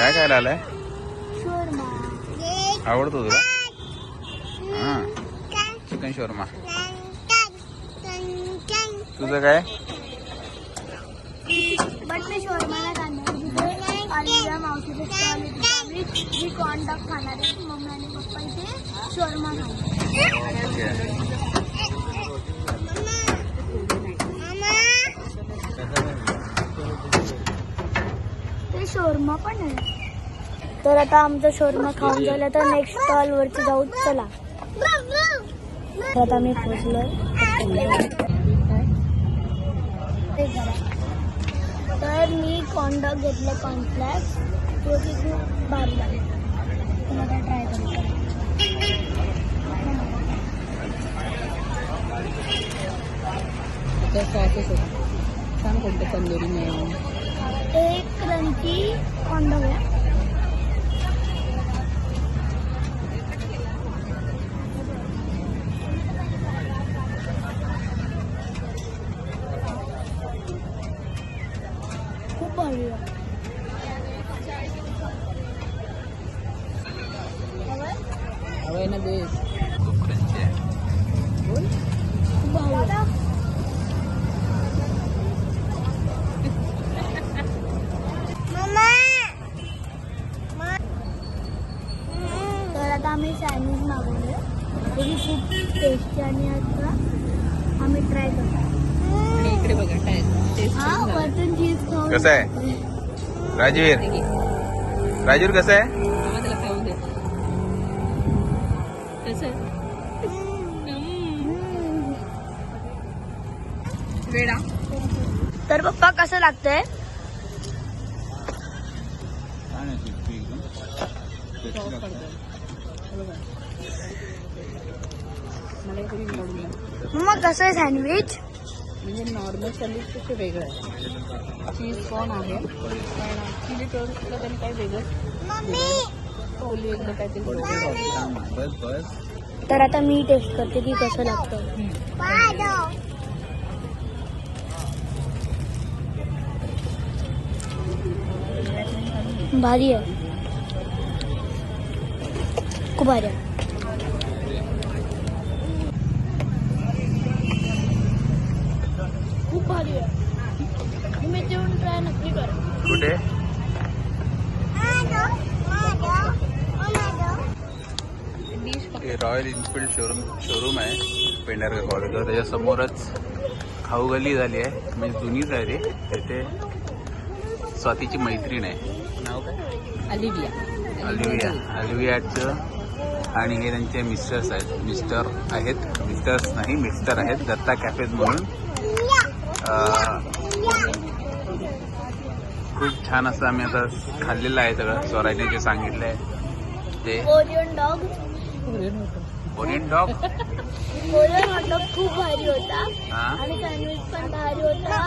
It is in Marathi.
काय खायला आलाय? शोरमा. आवडतो तुला? हा. चिकन शोरमा तुझं काय? बट मी कॉर्न डॉग खाणार आहे. मम्मी आणि पप्पा इथे शोरमा खाणार. ते शोरमा पण आहे. तर आता आमचं शोरमा खाऊन झाला तर नेक्स्ट स्टॉल वरती जाऊ चला. तर आता मी पोचलो तर मी कॉन्डॉग घेतलं कॉन्फ्लॅक्स तो की खूप भारी लागला तुम्हाला ट्राय करतो छान कोणते तंदुरी मिळून एक क्रंची कॉन्डॉग आहे खूप भारी आहे हवंय ना बेस आम्ही सँडविच मागवले तरी खूप टेस्टी आणि आता आम्ही ट्राय करतो आणि इकडे बघा टायर टेस्ट हा वरतून चीज खाऊन कसं आहे? राजवीर राजवीर कसं आहे त्याला खाऊन दे कसं आहे? हम्म. वेडा तर पप्पा कसं लागतंय पाऊस पडतोय. हे बघा. कसं आहे सँडविच म्हणजे नॉर्मल वेगळं आहे. चीज़ कॉर्न आहे? पण चिली टोस्टला त्यांनी वेगळं? ओली काहीतरी तर आता मी टेस्ट करते की कसं लागतं. भारी आहे. कुठे? हे रॉयल इन्फिल्ड शोरूम शोरूम आहे पेंढारकर कॉलेजवर त्याच्यासमोरच खाऊ गल्ली झाली आहे. म्हणजे जुनीच आहे रे तिथे स्वातीची मैत्रीण आहे. नाव काय? अलिविया अलिविया अलिवियाचं आणि हे त्यांचे मिस्टर्स आहेत. मिस्टर आहेत. मिस्टर्स नाही मिस्टर आहेत. दत्ता कॅफेज म्हणून. खूप छान असं आम्ही आता खाल्लेलं आहे सगळं. स्वराजने जे सांगितलं आहे ते. Korean dog Korean dog Korean hot dog खूप भारी होता. हा. आणि सँडविच पण भारी होता.